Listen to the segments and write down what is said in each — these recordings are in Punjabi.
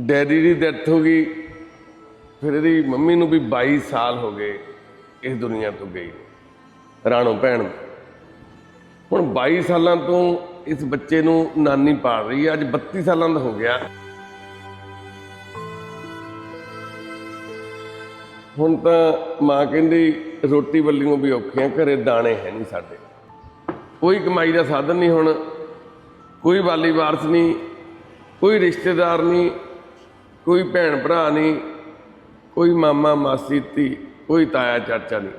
ਡੈਡੀ ਦੀ ਡੈਥ ਹੋ ਗਈ। ਫਿਰ ਇਹਦੀ ਮੰਮੀ ਨੂੰ ਵੀ 22 ਸਾਲ ਹੋ ਗਏ ਇਸ ਦੁਨੀਆ ਤੋਂ ਗਈ। ਰਾਣੋ ਭੈਣ। ਹੁਣ 22 ਸਾਲਾਂ ਤੋਂ ਇਸ ਬੱਚੇ ਨੂੰ ਨਾਨੀ ਪਾਲ ਰਹੀ ਹੈ। ਅੱਜ 32 ਸਾਲਾਂ ਦਾ ਹੋ ਗਿਆ। ਹੁਣ ਤਾਂ ਮਾਂ ਕਹਿੰਦੀ, ਰੋਟੀ ਵੱਲੀਆਂ ਵੀ ਔਖੀਆਂ, ਘਰੇ ਦਾਣੇ ਹੈ ਨਹੀਂ ਸਾਡੇ। ਕੋਈ ਕਮਾਈ ਦਾ ਸਾਧਨ ਨਹੀਂ ਹੁਣ। ਕੋਈ ਵਾਲੀ ਵਾਰਸ ਨਹੀਂ। ਕੋਈ ਰਿਸ਼ਤੇਦਾਰ ਨਹੀਂ। ਕੋਈ ਭੈਣ ਭਰਾ ਨਹੀਂ, ਕੋਈ ਮਾਮਾ, ਮਾਸੀ, ਧੀ, ਕੋਈ ਤਾਇਆ, ਚਾਚਾ ਨਹੀਂ,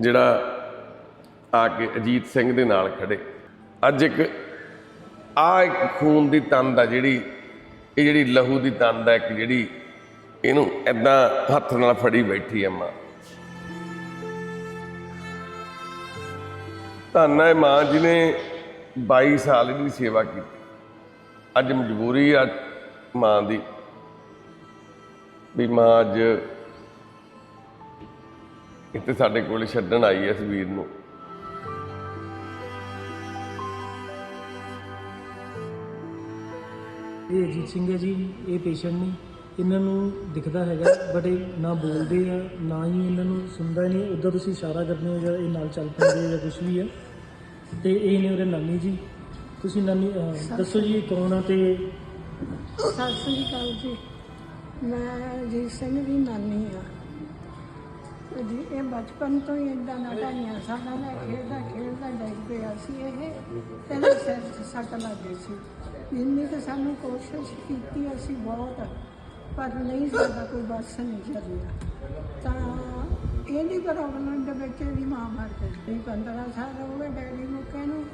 ਜਿਹੜਾ ਆ ਕੇ ਅਜੀਤ ਸਿੰਘ ਦੇ ਨਾਲ ਖੜੇ। ਅੱਜ ਇੱਕ, ਆ ਇੱਕ ਖੂਨ ਦੀ ਤੰਦ ਆ ਜਿਹੜੀ, ਇਹ ਜਿਹੜੀ ਲਹੂ ਦੀ ਤੰਦ ਆ ਇੱਕ ਜਿਹੜੀ, ਇਹਨੂੰ ਐਦਾਂ ਹੱਥ ਨਾਲ ਫੜੀ ਬੈਠੀ ਆ ਮਾਂ। ਧੰਨ ਹੈ ਮਾਂ ਜੀ ਨੇ 22 ਸਾਲ ਇਹਦੀ ਸੇਵਾ ਕੀਤੀ। ਅੱਜ ਮਜਬੂਰੀ ਆ ਮਾਂ ਦੀ। ਵੀ ਮਾਂ ਅੱਜ ਇੱਥੇ ਸਾਡੇ ਕੋਲ ਛੱਡਣ ਆਈ ਹੈ ਇਸ ਵੀਰ ਨੂੰ। ਇਹ ਅਜੀਤ ਸਿੰਘ ਹੈ ਜੀ ਇਹ ਪੇਸ਼ੈਂਟ ਨੇ। ਇਹਨਾਂ ਨੂੰ ਦਿਖਦਾ ਹੈਗਾ ਬਟ ਇਹ ਨਾ ਬੋਲਦੇ ਆ ਨਾ ਹੀ ਇਹਨਾਂ ਨੂੰ ਸੁਣਦਾ ਨਹੀਂ। ਉਦੋਂ ਤੁਸੀਂ ਇਸ਼ਾਰਾ ਕਰਦੇ ਹੋ ਜਾਂ ਇਹ ਨਾਲ ਚੱਲ ਪੈਂਦੇ ਜਾਂ ਕੁਝ ਵੀ ਹੈ ਤੇ ਇਹ ਨੇ ਉਹਦੇ ਨਾਨੀ ਜੀ। ਤੁਸੀਂ ਨਾਨੀ ਅਹ, ਦੱਸੋ ਜੀ ਇਹ ਕੌਣ ਆ ਤੇ ਸਤਿ ਸ੍ਰੀ ਅਕਾਲ ਜੀ। ਮੈਂ ਅਜੀਤ ਸਿੰਘ ਦੀ ਨਾਨੀ ਆ। ਜੀ, ਇਹ ਬਚਪਨ ਤੋਂ ਹੀ ਇਦਾਂ ਦਾ ਢਾਈਆਂ ਸਾਲਾਂ ਦਾ ਖੇਡਦਾ ਖੇਡਦਾ ਡਿੱਗ ਪਿਆ ਸੀ ਇਹ। ਇਹਦੇ ਸਿਰ 'ਚ ਸੱਟ ਲੱਗ ਗਈ ਸੀ। ਜਿੰਨੀ ਕਿ ਸਾਨੂੰ ਕੋਸ਼ਿਸ਼ ਕੀਤੀ ਅਸੀਂ ਬਹੁਤ, ਪਰ ਨਹੀਂ ਸਾਡਾ ਕੋਈ ਬਸ ਨਹੀਂ ਚੱਲਿਆ। ਤਾਂ ਇਹਦੀ ਪ੍ਰੋਬਲਮ ਦੇ ਵਿੱਚ ਇਹਦੀ ਮਾਂ ਮਰ ਗਈ 15 ਸਾਲ ਹੋ ਗਏ ਡੈਡੀ ਨੂੰ ਕਹਿੰਨੂੰ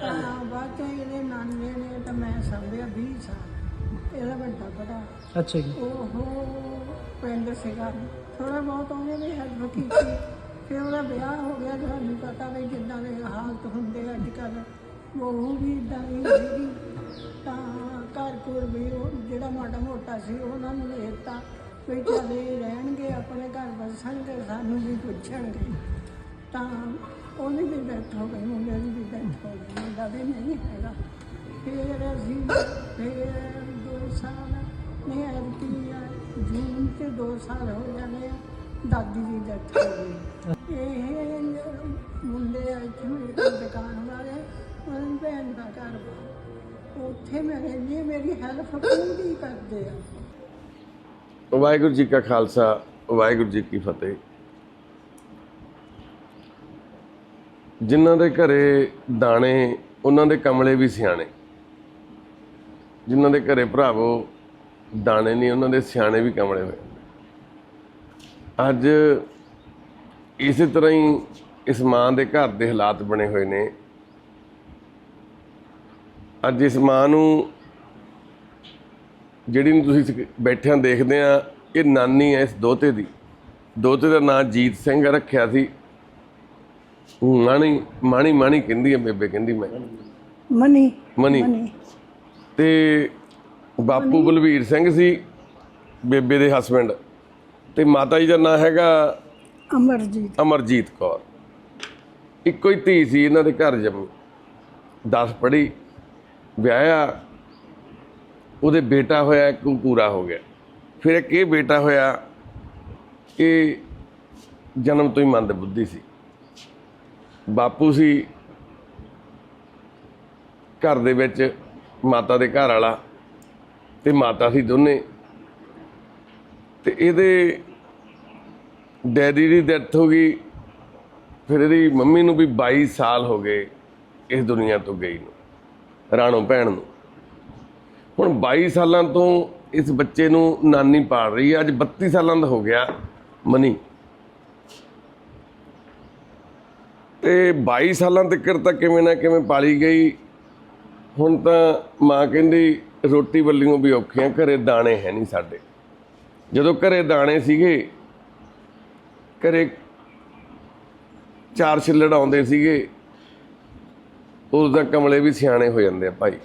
ਤਾਂ ਬਾਅਦ ਚ ਇਹਦੇ ਨਾਨੇ ਨੇ ਤਾਂ ਮੈਂ ਸੰਭਿਆ 20 ਸਾਲ। ਇਹਦਾ ਵੱਡਾ ਬੜਾ ਅੱਛਾ ਜੀ। ਉਹ ਪਿੰਡ ਸੀਗਾ ਥੋੜਾ ਬਹੁਤ ਉਹਨੇ ਵੀ ਹੈਲਪ ਕੀਤੀ। ਫਿਰ ਉਹਦਾ ਵਿਆਹ ਹੋ ਗਿਆ। ਤੁਹਾਨੂੰ ਪਤਾ ਵੀ ਜਿੱਦਾਂ ਦੇ ਹਾਲਤ ਹੁੰਦੇ ਅੱਜ ਕੱਲ ਉਹ ਵੀ ਇਦਾਂ ਦੀ ਸੀਗੀ ਤਾਂ ਘਰ ਕੋਲ ਵੀ ਉਹ ਜਿਹੜਾ ਮਾੜਾ ਮੋਟਾ ਸੀ ਉਹਨਾਂ ਨੂੰ ਦੇਤਾ। ਵੀ ਚੱਲੇ ਰਹਿਣਗੇ ਆਪਣੇ ਘਰ ਵਸਣਗੇ ਸਾਨੂੰ ਵੀ ਪੁੱਛਣਗੇ। ਤਾਂ ਉਹਨੇ ਵੀ ਡੈਥ ਹੋ ਗਈ ਮੁੰਡੇ ਦੀ ਵੀ ਡੈਥ ਹੋ ਗਈ। ਮੁੰਡਾ ਵੀ ਨਹੀਂ ਹੈਗਾ। ਫਿਰ ਅਸੀਂ ਫਿਰ ਸਾਲ ਨਹੀਂ ਐਤਕੀ ਆ, ਜੂਨ ਤੇ ਦੋ ਸਾਲ ਹੋ ਜਾਣੇ ਆ, ਦਾਦੀ ਦੀ ਡੈਥ ਹੋ ਗਈ। ਇਹ ਮੁੰਡੇ ਆ ਇੱਥੇ ਦੁਕਾਨ ਵਾਲੇ, ਉਹਨਾਂ ਭੈਣ ਦਾ ਘਰ ਉੱਥੇ ਮੈਂ ਰਹਿੰਦੀ ਮੇਰੀ ਹੈਲਪ ਪੂਰੀ ਕਰਦੇ ਆ। ਵਾਹਿਗੁਰੂ ਜੀ ਕਾ ਖਾਲਸਾ, ਵਾਹਿਗੁਰੂ ਜੀ ਕੀ ਫਤਿਹ। ਜਿਨ੍ਹਾਂ ਦੇ ਘਰੇ ਦਾਣੇ, ਉਹਨਾਂ ਦੇ ਕਮਲੇ ਵੀ ਸਿਆਣੇ। ਜਿਨ੍ਹਾਂ ਦੇ ਘਰੇ ਭਰਾਵੋ ਦਾਣੇ ਨਹੀਂ ਉਹਨਾਂ ਦੇ ਸਿਆਣੇ ਵੀ ਕਮਲੇ ਹੋਏ। ਅੱਜ ਇਸੇ ਤਰ੍ਹਾਂ ਹੀ ਇਸ ਮਾਂ ਦੇ ਘਰ ਦੇ ਹਾਲਾਤ ਬਣੇ ਹੋਏ ਨੇ। ਅੱਜ ਇਸ ਮਾਂ ਨੂੰ ਜਿਹੜੀ ਨੂੰ ਤੁਸੀਂ ਬੈਠਿਆਂ ਦੇਖਦੇ ਆ ਇਹ ਨਾਨੀ ਹੈ ਇਸ ਦੋਤੇ ਦੀ। ਦੋਤੇ ਦਾ ਨਾਂ ਜੀਤ ਸਿੰਘ ਰੱਖਿਆ ਸੀ। ਮਾਣੀ ਮਾਣੀ ਮਾਣੀ ਕਹਿੰਦੀ ਹੈ ਬੇਬੇ ਕਹਿੰਦੀ ਮੈਂ। ਮਨੀ। ਮਨੀ। ਤੇ ਬਾਪੂ ਬਲਵੀਰ ਸਿੰਘ ਸੀ ਬੇਬੇ ਦੇ ਹਸਬੰਡ ਤੇ ਮਾਤਾ ਜੀ ਦਾ ਨਾਂ ਹੈਗਾ ਅਮਰਜੀਤ। ਅਮਰਜੀਤ ਕੌਰ। ਇੱਕੋ ਹੀ ਧੀ ਸੀ ਇਹਨਾਂ ਦੇ ਘਰ ਜੰਮੀ। 10 ਪੜ੍ਹੀ ਵਿਆਹਿਆ। ਉਹਦੇ ਬੇਟਾ ਹੋਇਆ ਇੱਕ ਪੂਰਾ ਹੋ ਗਿਆ। ਫਿਰ ਇੱਕ ਇਹ ਬੇਟਾ ਹੋਇਆ ਇਹ ਜਨਮ ਤੋਂ ਹੀ ਮੰਦ ਬੁੱਧੀ ਸੀ। ਬਾਪੂ ਸੀ ਘਰ ਦੇ ਵਿੱਚ ਮਾਤਾ ਦੇ ਘਰ ਵਾਲਾ ਤੇ ਮਾਤਾ ਸੀ ਦੋਨੇ। ਤੇ ਇਹਦੇ ਡੈਡੀ ਦੀ ਡੈਥ ਹੋ ਗਈ। ਫਿਰ ਇਹਦੀ ਮੰਮੀ ਨੂੰ ਵੀ 22 ਸਾਲ ਹੋ ਗਏ ਇਸ ਦੁਨੀਆ ਤੋਂ ਗਈ ਨੂੰ, ਰਾਣੋ ਭੈਣ ਨੂੰ। ਹੁਣ 22 ਸਾਲਾਂ ਤੋਂ ਇਸ ਬੱਚੇ ਨੂੰ ਨਾਨੀ ਪਾਲ ਰਹੀ ਹੈ। ਅੱਜ 32 ਸਾਲਾਂ ਦਾ ਹੋ ਗਿਆ ਮਨੀ। ਤੇ 22 ਸਾਲਾਂ ਤੱਕ ਤਾਂ ਕਿਵੇਂ ਨਾ ਕਿਵੇਂ ਪਾਲੀ ਗਈ। ਹੁਣ ਤਾਂ ਮਾਂ ਕਹਿੰਦੀ, ਰੋਟੀ ਵੱਲੀਆਂ ਵੀ ਔਖੀਆਂ, ਘਰੇ ਦਾਣੇ ਹੈ ਨਹੀਂ ਸਾਡੇ। ਜਦੋਂ ਘਰੇ ਦਾਣੇ ਸੀਗੇ, ਘਰੇ ਚਾਰ ਛਿੱਲੜ ਆਉਂਦੇ ਸੀਗੇ ਉਸ ਦਾ ਕਮਲੇ ਵੀ ਸਿਆਣੇ ਹੋ ਜਾਂਦੇ ਆ ਭਾਈ।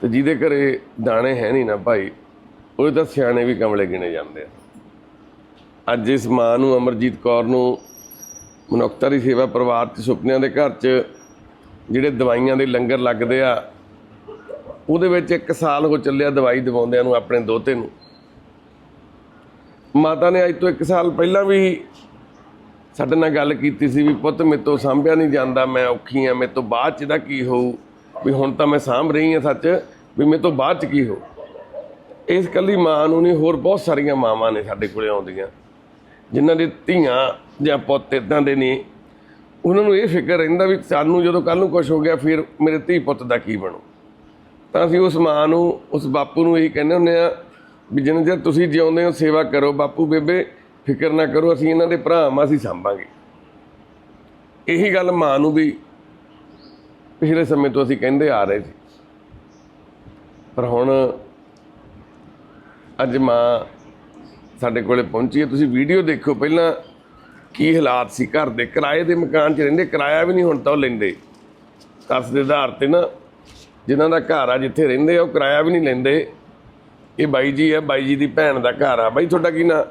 ਤੇ ਜਿਹਦੇ ਘਰੇ ਦਾਣੇ ਹੈ ਨਹੀਂ ਨਾ ਭਾਈ, ਉਹਦੇ ਤਾਂ ਸਿਆਣੇ ਵੀ ਕਮਲੇ ਗਿਣੇ ਜਾਂਦੇ ਆ। ਅੱਜ ਇਸ ਮਾਂ ਨੂੰ, ਅਮਰਜੀਤ ਕੌਰ ਨੂੰ, ਮਨੁੱਖਤਾ ਦੀ ਸੇਵਾ ਪਰਿਵਾਰ ਤੇ ਸੁਪਨਿਆਂ ਦੇ ਘਰ 'ਚ ਜਿਹੜੇ ਦਵਾਈਆਂ ਦੇ ਲੰਗਰ ਲੱਗਦੇ ਆ, ਉਹਦੇ ਵਿੱਚ ਇੱਕ ਸਾਲ ਹੋ ਚੱਲਿਆ ਦਵਾਈ ਦਿਵਾਉਂਦਿਆਂ ਨੂੰ ਆਪਣੇ ਦੋਤੇ ਨੂੰ। ਮਾਤਾ ਨੇ ਅੱਜ ਤੋਂ ਇੱਕ ਸਾਲ ਪਹਿਲਾਂ ਵੀ ਸਾਡੇ ਨਾਲ ਗੱਲ ਕੀਤੀ ਸੀ ਵੀ, ਪੁੱਤ, ਮੇਰੇ ਤੋਂ ਸਾਂਭਿਆ ਨਹੀਂ ਜਾਂਦਾ, ਮੈਂ ਔਖੀ ਆ, ਮੇਰੇ ਤੋਂ ਬਾਅਦ ਚ ਇਹਦਾ ਕੀ ਹੋਊ? ਵੀ ਹੁਣ ਤਾਂ ਮੈਂ ਸਾਂਭ ਰਹੀ ਆ ਸੱਚ, ਵੀ ਮੇਰੇ ਤੋਂ ਬਾਅਦ ਚ ਕੀ ਹੋ ਇਸ ਕੱਲੀ ਮਾਂ ਨੂੰ ਨਹੀਂ, ਹੋਰ ਬਹੁਤ ਸਾਰੀਆਂ ਮਾਵਾਂ ਨੇ ਸਾਡੇ ਕੋਲੇ ਆਉਂਦੀਆਂ, ਜਿਨ੍ਹਾਂ ਦੇ ਧੀਆਂ ਜਾਂ ਪੁੱਤ ਇਦਾਂ ਦੇ ਨੇ ਉਹਨਾਂ ਨੂੰ ਇਹ ਫਿਕਰ ਰਹਿੰਦਾ ਵੀ ਸਾਨੂੰ ਜਦੋਂ ਕੱਲ ਨੂੰ ਕੁਝ ਹੋ ਗਿਆ, ਫਿਰ ਮੇਰੇ ਧੀ ਪੁੱਤ ਦਾ ਕੀ ਬਣੂ? ਤਾਂ ਅਸੀਂ ਉਸ ਮਾਂ ਨੂੰ, ਉਸ ਬਾਪੂ ਨੂੰ ਇਹੀ ਕਹਿੰਦੇ ਹੁੰਦੇ ਆ ਵੀ ਜਿੰਨੇ ਚਿਰ ਤੁਸੀਂ ਜਿਉਂਦੇ ਹੋ, ਸੇਵਾ ਕਰੋ। ਬਾਪੂ ਬੇਬੇ, ਫਿਕਰ ਨਾ ਕਰੋ, ਅਸੀਂ ਇਹਨਾਂ ਦੇ ਭਰਾ ਮਾਂ ਅਸੀਂ ਸੰਭਾਂਗੇ। ਇਹੀ ਗੱਲ ਮਾਂ ਨੂੰ ਵੀ ਪਿਛਲੇ ਸਮੇਂ ਤੋਂ ਅਸੀਂ ਕਹਿੰਦੇ ਆ ਰਹੇ ਸੀ। ਪਰ ਹੁਣ ਅੱਜ ਮਾਂ ਸਾਡੇ ਕੋਲੇ ਪਹੁੰਚੀ ਹੈ। ਤੁਸੀਂ ਵੀਡੀਓ ਦੇਖੋ, ਪਹਿਲਾਂ ਕੀ ਹਾਲਾਤ ਸੀ ਘਰ ਦੇ? ਕਿਰਾਏ ਦੇ ਮਕਾਨ 'ਚ ਰਹਿੰਦੇ ਕਿਰਾਇਆ ਵੀ ਨਹੀਂ ਹੁਣ ਤਾਂ ਉਹ ਲੈਂਦੇ। ਤਰਸ ਦੇ ਆਧਾਰ ਤੇ ਨਾ ਜਿਨ੍ਹਾਂ ਦਾ ਘਰ ਆ ਜਿੱਥੇ ਰਹਿੰਦੇ ਆ ਉਹ ਕਿਰਾਇਆ ਵੀ ਨਹੀਂ ਲੈਂਦੇ। ਇਹ ਬਾਈ ਜੀ ਆ ਬਾਈ ਜੀ ਦੀ ਭੈਣ ਦਾ ਘਰ ਆ। ਬਾਈ ਤੁਹਾਡਾ ਕੀ ਨਾਂ?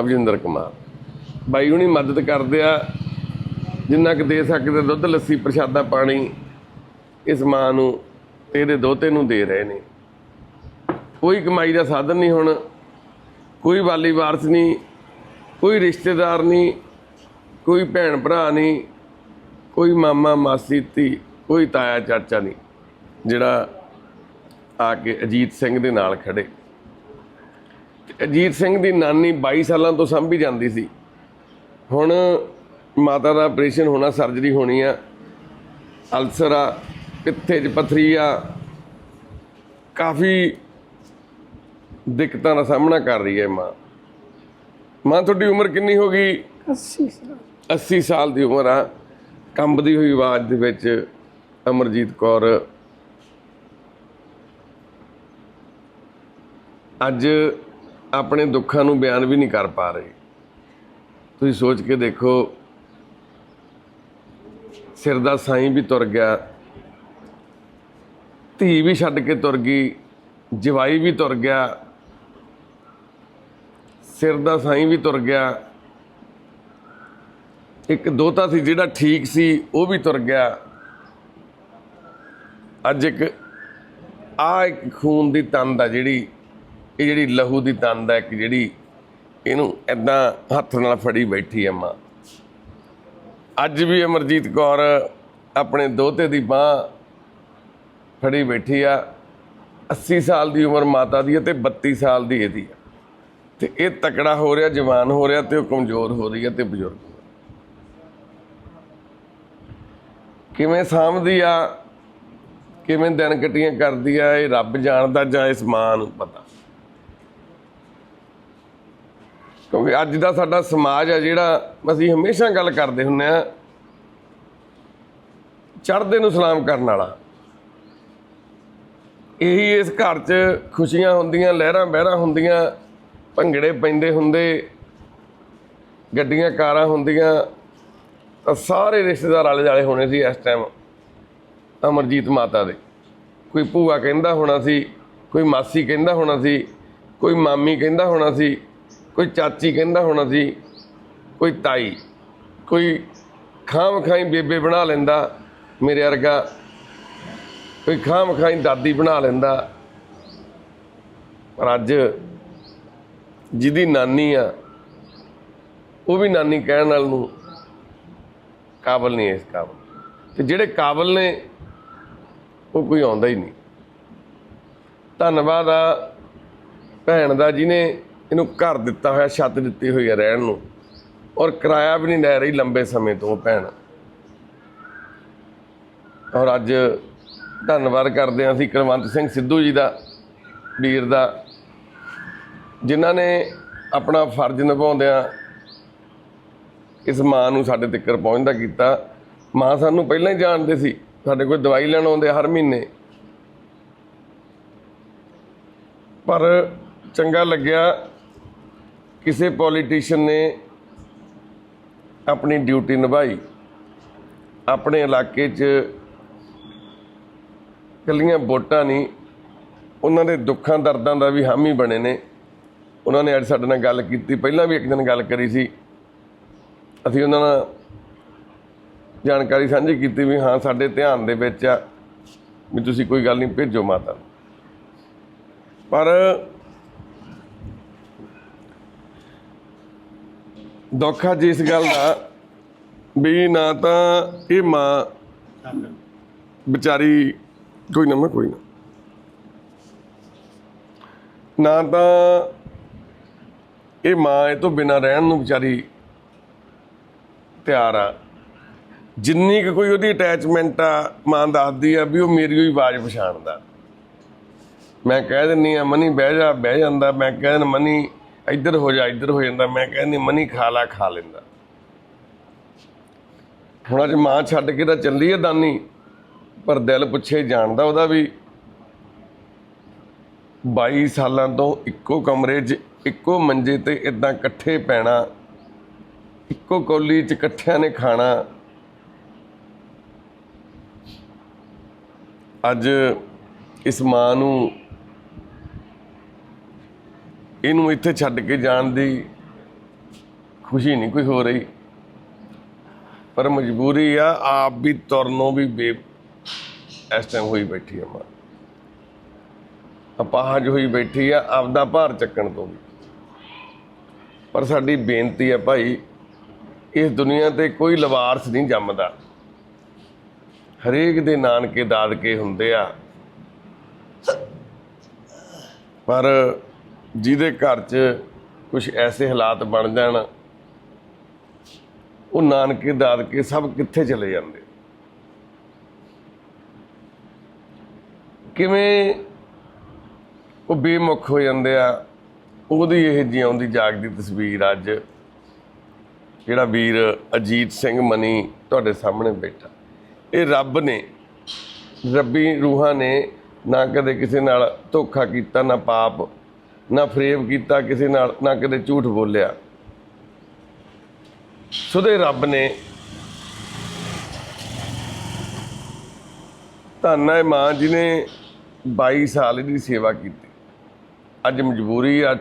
ਅਭਿੰਦਰ ਕੁਮਾਰ। ਬਾਈ ਹੁਣੀ ਮਦਦ ਕਰਦੇ ਆ। ਜਿੰਨਾ ਕਿ ਦੇ ਸਕਦੇ ਦੁੱਧ ਲੱਸੀ ਪ੍ਰਸ਼ਾਦਾ ਪਾਣੀ ਇਸ ਮਾਂ ਨੂੰ ਤੇ ਇਹਦੇ ਦੋਤੇ ਨੂੰ ਦੇ ਰਹੇ ਨੇ। ਕੋਈ ਕਮਾਈ ਦਾ ਸਾਧਨ ਨਹੀਂ ਹੁਣ। ਕੋਈ ਵਾਲੀ ਵਾਰਸ ਨਹੀਂ। ਕੋਈ ਰਿਸ਼ਤੇਦਾਰ ਨਹੀਂ, ਕੋਈ ਭੈਣ ਭਰਾ ਨਹੀਂ, ਕੋਈ ਮਾਮਾ, ਮਾਸੀ ਤੀ ਕੋਈ ਤਾਇਆ, ਚਾਚਾ ਨਹੀਂ, ਜਿਹੜਾ ਆ ਕੇ ਅਜੀਤ ਸਿੰਘ ਦੇ ਨਾਲ ਖੜੇ। ਤੇ ਅਜੀਤ ਸਿੰਘ ਦੀ ਨਾਨੀ 22 ਸਾਲਾਂ ਤੋਂ ਸੰਭੀ ਜਾਂਦੀ ਸੀ। ਹੁਣ ਮਾਤਾ ਦਾ ਆਪਰੇਸ਼ਨ ਹੋਣਾ, ਸਰਜਰੀ ਹੋਣੀ ਆ। ਅਲਸਰ ਆ, ਪਿੱਥੇ 'ਚ ਪਥਰੀ ਆ। ਕਾਫੀ ਦਿੱਕਤਾਂ ਦਾ ਸਾਹਮਣਾ ਕਰ ਰਹੀ ਹੈ ਮਾਂ। ਮਾਂ ਤੁਹਾਡੀ ਉਮਰ ਕਿੰਨੀ ਹੋ ਗਈ? 80 ਸਾਲ। 80 ਸਾਲ ਦੀ ਉਮਰ ਆ। ਕੰਬਦੀ ਹੋਈ ਆਵਾਜ਼ ਦੇ ਵਿੱਚ ਅਮਰਜੀਤ ਕੌਰ। ਅੱਜ ਆਪਣੇ ਦੁੱਖਾਂ ਨੂੰ ਬਿਆਨ ਵੀ ਨਹੀਂ ਕਰ ਪਾ ਰਹੀ। ਤੁਸੀਂ ਸੋਚ ਕੇ ਦੇਖੋ ਸਿਰ ਦਾ ਸਾਈਂ ਵੀ ਤੁਰ ਗਿਆ। ਧੀ ਵੀ ਛੱਡ ਕੇ ਤੁਰ ਗਈ ਜਵਾਈ ਵੀ ਤੁਰ ਗਿਆ। ਸਿਰ ਦਾ ਸਾਈਂ ਵੀ ਤੁਰ ਗਿਆ। ਇੱਕ ਦੋਤਾ ਸੀ ਜਿਹੜਾ ਠੀਕ ਸੀ, ਉਹ ਵੀ ਤੁਰ ਗਿਆ। ਅੱਜ ਇੱਕ ਆ ਇੱਕ ਖੂਨ ਦੀ ਤੰਦ ਆ ਜਿਹੜੀ, ਇਹ ਜਿਹੜੀ ਲਹੂ ਦੀ ਤੰਦ ਆ ਇੱਕ ਜਿਹੜੀ, ਇਹਨੂੰ ਐਦਾਂ ਹੱਥ ਨਾਲ ਫੜੀ ਬੈਠੀ ਆ ਮਾਂ। ਅੱਜ ਵੀ ਅਮਰਜੀਤ ਕੌਰ ਆਪਣੇ ਦੋਤੇ ਦੀ ਬਾਹ ਫੜੀ ਬੈਠੀ ਆ। 80 ਸਾਲ ਦੀ ਉਮਰ ਮਾਤਾ ਦੀ ਹੈ ਤੇ 32 ਸਾਲ ਦੀ ਇਹਦੀ ਆ। ਤੇ ਇਹ ਤਕੜਾ ਹੋ ਰਿਹਾ, ਜਵਾਨ ਹੋ ਰਿਹਾ ਤੇ ਉਹ ਕਮਜ਼ੋਰ ਹੋ ਰਹੀ ਹੈ ਤੇ ਬਜ਼ੁਰਗ ਹੋ ਰਿਹਾ। ਕਿਵੇਂ ਸਾਂਭਦੀ ਆ, ਕਿਵੇਂ ਦਿਨ ਕਟੀਆਂ ਕਰਦੀ ਆ, ਇਹ ਰੱਬ ਜਾਣਦਾ ਜਾਂ ਇਸ ਮਾਂ ਨੂੰ ਪਤਾ ਕਿਉਂਕਿ ਅੱਜ ਦਾ ਸਾਡਾ ਸਮਾਜ ਆ ਜਿਹੜਾ ਅਸੀਂ ਹਮੇਸ਼ਾ ਗੱਲ ਕਰਦੇ ਹੁੰਨੇ ਆ, ਚੜ੍ਹਦੇ ਨੂੰ ਸਲਾਮ ਕਰਨ ਵਾਲਾ ਇਹੀ ਇਸ ਘਰ 'ਚ ਖੁਸ਼ੀਆਂ ਹੁੰਦੀਆਂ ਲਹਿਰਾਂ ਬਹਿਰਾਂ ਹੁੰਦੀਆਂ ਭੰਗੜੇ ਪੈਂਦੇ ਹੁੰਦੇ, ਗੱਡੀਆਂ, ਕਾਰਾਂ ਹੁੰਦੀਆਂ, ਤਾਂ ਸਾਰੇ ਰਿਸ਼ਤੇਦਾਰ ਆਲੇ ਜਾਲੇ ਹੋਣੇ ਸੀ ਇਸ ਟਾਈਮ ਅਮਰਜੀਤ ਮਾਤਾ ਦੇ। ਕੋਈ ਭੂਆ ਕਹਿੰਦਾ ਹੋਣਾ ਸੀ, ਕੋਈ ਮਾਸੀ ਕਹਿੰਦਾ ਹੋਣਾ ਸੀ, ਕੋਈ ਮਾਮੀ ਕਹਿੰਦਾ ਹੋਣਾ ਸੀ, ਕੋਈ ਚਾਚੀ ਕਹਿੰਦਾ ਹੋਣਾ ਸੀ, ਕੋਈ ਤਾਈ, ਕੋਈ ਖਾਮ ਖਾਈ ਬੇਬੇ ਬਣਾ ਲੈਂਦਾ ਮੇਰੇ ਵਰਗਾ, ਕੋਈ ਖਾਮ ਖਾਈ ਦਾਦੀ ਬਣਾ ਲੈਂਦਾ। ਪਰ ਅੱਜ ਜਿਹਦੀ ਨਾਨੀ ਆ, ਉਹ ਵੀ ਨਾਨੀ ਕਹਿਣ ਨਾਲ ਨੂੰ ਕਾਬਲ ਨਹੀਂ ਇਸ ਕਾਬਲ ਤੇ ਜਿਹੜੇ ਕਾਬਲ ਨੇ, ਉਹ ਕੋਈ ਆਉਂਦਾ ਹੀ ਨਹੀਂ। ਧੰਨਵਾਦ ਆ ਭੈਣ ਦਾ ਜਿਹਨੇ ਇਹਨੂੰ ਘਰ ਦਿੱਤਾ ਹੋਇਆ, ਛੱਤ ਦਿੱਤੀ ਹੋਈ ਹੈ ਰਹਿਣ ਨੂੰ, ਔਰ ਕਿਰਾਇਆ ਵੀ ਨਹੀਂ ਲੈ ਰਹੀ ਲੰਬੇ ਸਮੇਂ ਤੋਂ ਉਹ ਭੈਣ। ਔਰ ਅੱਜ ਧੰਨਵਾਦ ਕਰਦੇ ਹਾਂ ਅਸੀਂ ਕੁਲਵੰਤ ਸਿੰਘ ਸਿੱਧੂ ਜੀ ਦਾ, ਵੀਰ ਦਾ ਜਿਨ੍ਹਾਂ ਨੇ ਆਪਣਾ ਫਰਜ਼ ਨਿਭਾਉਂਦਿਆਂ ਇਸ ਮਾਂ ਨੂੰ ਸਾਡੇ ਤੱਕ ਪਹੁੰਚਦਾ ਕੀਤਾ। ਮਾਂ ਸਾਨੂੰ ਪਹਿਲਾਂ ਹੀ ਜਾਣਦੇ ਸੀ, ਸਾਡੇ ਕੋਲ ਦਵਾਈ ਲੈਣ ਆਉਂਦੇ ਹਰ ਮਹੀਨੇ। ਪਰ ਚੰਗਾ ਲੱਗਿਆ ਕਿਸੇ ਪੋਲੀਟੀਸ਼ੀਅਨ ਨੇ ਆਪਣੀ ਡਿਊਟੀ ਨਿਭਾਈ। ਆਪਣੇ ਇਲਾਕੇ 'ਚ ਕੱਲੀਆਂ ਵੋਟਾਂ ਨਹੀਂ, ਉਹਨਾਂ ਦੇ ਦੁੱਖਾਂ ਦਰਦਾਂ ਦਾ ਵੀ ਹਾਮੀ ਬਣੇ ਨੇ। ਉਹਨਾਂ ਨੇ ਅੱਜ ਸਾਡੇ ਨਾਲ ਗੱਲ ਕੀਤੀ, ਪਹਿਲਾਂ ਵੀ ਇੱਕ ਦਿਨ ਗੱਲ ਕਰੀ ਸੀ। ਅਸੀਂ ਉਹਨਾਂ ਨਾਲ ਜਾਣਕਾਰੀ ਸਾਂਝੀ ਕੀਤੀ ਵੀ ਹਾਂ, ਸਾਡੇ ਧਿਆਨ ਦੇ ਵਿੱਚ ਆ ਵੀ ਤੁਸੀਂ ਕੋਈ ਗੱਲ ਨਹੀਂ ਭੇਜੋ ਮਾਤਾ ਨੂੰ। ਪਰ ਦੁੱਖ ਅੱਜ ਇਸ ਗੱਲ ਦਾ ਵੀ ਨਾ ਤਾਂ ਇਹ ਮਾਂ ਵਿਚਾਰੀ ਕੋਈ ਨਾ ਮੈਂ ਕੋਈ ਨਾ। ਨਾ ਤਾਂ ਇਹ ਮਾਂ ਇਹ ਤੋਂ ਬਿਨਾਂ ਰਹਿਣ ਨੂੰ ਵਿਚਾਰੀ ਤਿਆਰ ਆ। ਜਿੰਨੀ ਕੁ ਕੋਈ ਉਹਦੀ ਅਟੈਚਮੈਂਟ ਆ, ਮਾਂ ਦੱਸਦੀ ਆ ਵੀ ਉਹ ਮੇਰੀ ਹੋਈ ਆਵਾਜ਼ ਪਛਾਣਦਾ। ਮੈਂ ਕਹਿ ਦਿੰਨੀ ਆ, ਮਨੀ, ਬਹਿ ਜਾ, ਬਹਿ ਜਾਂਦਾ। ਮੈਂ ਕਹਿ ਦਿੰਦਾ, ਮਨੀ, ਇੱਧਰ ਹੋ ਜਾ, ਇੱਧਰ ਹੋ ਜਾਂਦਾ। ਮੈਂ ਕਹਿੰਦੀ ਮਨੀ, ਖਾ ਲਾ, ਖਾ ਲੈਂਦਾ। ਹੁਣ ਅੱਜ ਮਾਂ ਛੱਡ ਕੇ ਤਾਂ ਚੱਲੀ ਆ ਦਾਨੀ, ਪਰ ਦਿਲ ਪੁੱਛੇ ਜਾਣਦਾ ਉਹਦਾ ਵੀ 22 ਸਾਲਾਂ ਤੋਂ ਇੱਕੋ ਕਮਰੇ 'ਚ ਇੱਕੋ ਮੰਜੇ ਤੇ ਇਦਾਂ ਇਕੱਠੇ ਪੈਣਾ, ਇੱਕੋ ਕੌਲੀ 'ਚ ਇਕੱਠਿਆਂ ਨੇ ਖਾਣਾ। ਅੱਜ ਇਸ ਮਾਂ ਨੂੰ ਇਹਨੂੰ ਇੱਥੇ ਛੱਡ ਕੇ ਜਾਣ ਦੀ ਖੁਸ਼ੀ ਨਹੀਂ ਕੋਈ ਹੋ ਰਹੀ। ਪਰ ਮਜਬੂਰੀ ਆ, ਆਪ ਵੀ ਤੁਰਨੋਂ ਵੀ ਬੇ ਇਸ ਟਾਈਮ ਹੋਈ ਬੈਠੀ ਆ ਮਾਂ। ਅਪਾਹਜ ਹੋਈ ਬੈਠੀ ਆ, ਆਪਦਾ ਭਾਰ ਚੱਕਣ ਤੋਂ ਵੀ। ਪਰ ਸਾਡੀ ਬੇਨਤੀ ਹੈ ਭਾਈ, ਇਸ ਦੁਨੀਆ ਤੇ ਕੋਈ ਲਵਾਰਸ ਨਹੀਂ ਜੰਮਦਾ। ਹਰੇਕ ਦੇ ਨਾਨਕੇ ਦਾਦਕੇ ਹੁੰਦੇ ਆ। ਪਰ ਜਿਹਦੇ ਘਰ 'ਚ ਕੁਝ ਐਸੇ ਹਾਲਾਤ ਬਣ ਜਾਣ, ਉਹ ਨਾਨਕੇ ਦਾਦਕੇ ਸਭ ਕਿੱਥੇ ਚਲੇ ਜਾਂਦੇ। ਕਿਵੇਂ ਉਹ ਬੇਮੁਖ ਹੋ ਜਾਂਦੇ ਆ ਉਹਦੀ ਇਹ ਜਿਉਂਦੀ ਜਾਗਦੀ ਤਸਵੀਰ ਅੱਜ ਜਿਹੜਾ ਵੀਰ ਅਜੀਤ ਸਿੰਘ ਮਨੀ ਤੁਹਾਡੇ ਸਾਹਮਣੇ ਬੈਠਾ। ਇਹ ਰੱਬ ਨੇ, ਰੱਬੀ ਰੂਹਾਂ ਨੇ ਨਾ ਕਦੇ ਕਿਸੇ ਨਾਲ ਧੋਖਾ ਕੀਤਾ, ਨਾ ਪਾਪ, ਨਾ ਫਰੇਬ ਕੀਤਾ, ਕਿਸੇ ਨਾਲ ਨਾ ਕਦੇ ਝੂਠ ਬੋਲਿਆ। ਸੁਦੇ ਰੱਬ ਨੇ ਧੰਨ ਹੈ ਮਾਂ ਜੀ ਨੇ 22 ਸਾਲ ਦੀ ਸੇਵਾ ਕੀਤੀ। ਅੱਜ ਮਜਬੂਰੀ ਆ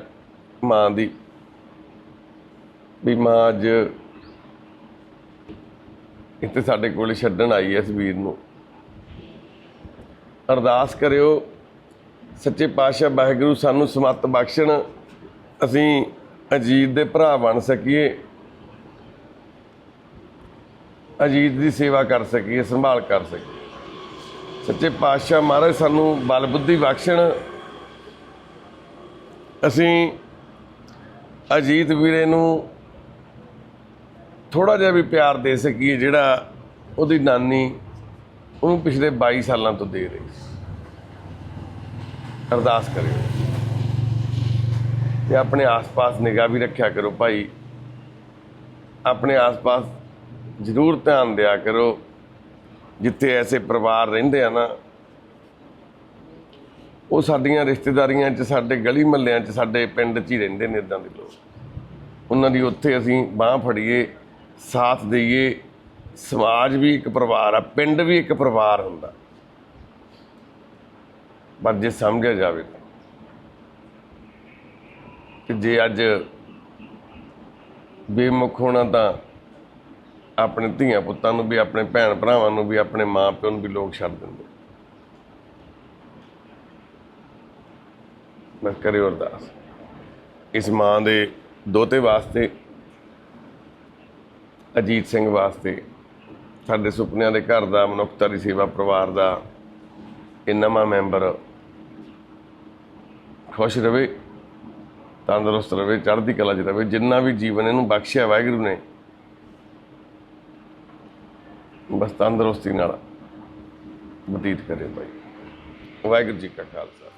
ਮਾਂ ਦੀ। ਵੀ ਮਾਂ ਅੱਜ ਇੱਥੇ ਸਾਡੇ ਕੋਲ ਛੱਡਣ ਆਈ ਹੈ ਇਸ ਵੀਰ ਨੂੰ। ਅਰਦਾਸ ਕਰਿਓ, ਸੱਚੇ ਪਾਤਸ਼ਾਹ ਵਾਹਿਗੁਰੂ ਸਾਨੂੰ ਸਮਤ ਬਖਸ਼ਣ, ਅਸੀਂ ਅਜੀਤ ਦੇ ਭਰਾ ਬਣ ਸਕੀਏ। ਅਜੀਤ ਦੀ ਸੇਵਾ ਕਰ ਸਕੀਏ, ਸੰਭਾਲ ਕਰ ਸਕੀਏ। ਸੱਚੇ ਪਾਤਸ਼ਾਹ ਮਹਾਰਾਜ ਸਾਨੂੰ ਬਲ ਬੁੱਧੀ ਬਖਸ਼ਣ, ਅਸੀਂ ਅਜੀਤ ਵੀਰੇ ਨੂੰ ਥੋੜਾ ਜਿਹਾ ਵੀ ਪਿਆਰ ਦੇ ਸਕੀਏ, ਜਿਹੜਾ ਉਹਦੀ ਨਾਨੀ ਉਹਨੂੰ ਪਿਛਲੇ 22 ਸਾਲਾਂ ਤੋਂ ਦੇ ਰਹੀ ਅਰਦਾਸ ਕਰਿਓ। ਤੇ ਆਪਣੇ ਆਸ-ਪਾਸ ਨਿਗਾਹ ਵੀ ਰੱਖਿਆ ਕਰੋ ਭਾਈ। ਆਪਣੇ ਆਸ-ਪਾਸ ਜ਼ਰੂਰ ਧਿਆਨ ਦਿਆ ਕਰੋ। ਜਿੱਥੇ ਐਸੇ ਪਰਿਵਾਰ ਰਹਿੰਦੇ ਆ ਨਾ ਉਹ ਸਾਡੀਆਂ ਰਿਸ਼ਤੇਦਾਰੀਆਂ 'ਚ, ਸਾਡੇ ਗਲੀ ਮਹੱਲਿਆਂ 'ਚ, ਸਾਡੇ ਪਿੰਡ 'ਚ ਹੀ ਰਹਿੰਦੇ ਨੇ ਇਦਾਂ ਦੇ ਲੋਕ। ਉਹਨਾਂ ਦੀ ਉੱਥੇ ਅਸੀਂ ਬਾਹ ਫੜੀਏ, ਸਾਥ ਦਈਏ। ਸਮਾਜ ਵੀ ਇੱਕ ਪਰਿਵਾਰ ਆ, ਪਿੰਡ ਵੀ ਇੱਕ ਪਰਿਵਾਰ ਹੁੰਦਾ। ਪਰ ਜੇ ਸਮਝਿਆ ਜਾਵੇ ਤਾਂ। ਕਿ ਜੇ ਅੱਜ ਬੇਮੁਖ ਹੋਣਾ ਤਾਂ ਆਪਣੇ ਧੀਆਂ ਪੁੱਤਾਂ ਨੂੰ ਵੀ, ਆਪਣੇ ਭੈਣ ਭਰਾਵਾਂ ਨੂੰ ਵੀ, ਆਪਣੇ ਮਾਂ ਪਿਓ ਨੂੰ ਵੀ ਲੋਕ ਛੱਡ ਦਿੰਦੇ। ਮੈਂ ਕਰਿਓ ਅਰਦਾਸ ਇਸ ਮਾਂ ਦੇ ਦੋਤੇ ਵਾਸਤੇ, ਅਜੀਤ ਸਿੰਘ ਵਾਸਤੇ, ਸਾਡੇ ਸੁਪਨਿਆਂ ਦੇ ਘਰ ਦਾ ਮਨੁੱਖਤਾ ਦੀ ਸੇਵਾ ਪਰਿਵਾਰ ਦਾ, ਇਹ ਨਵਾਂ ਮੈਂਬਰ ਖੁਸ਼ ਰਵੇ, ਤੰਦਰੁਸਤ ਰਵੇ, ਚੜ੍ਹਦੀ ਕਲਾ 'ਚ ਰਵੇ, ਜਿੰਨਾ ਵੀ ਜੀਵਨ ਇਹਨੂੰ ਬਖਸ਼ਿਆ ਵਾਹਿਗੁਰੂ ਨੇ, ਬਸ ਤੰਦਰੁਸਤੀ ਨਾਲ ਬਤੀਤ ਕਰੇ ਭਾਈ। ਵਾਹਿਗੁਰੂ ਜੀ ਕਾ ਖਾਲਸਾ।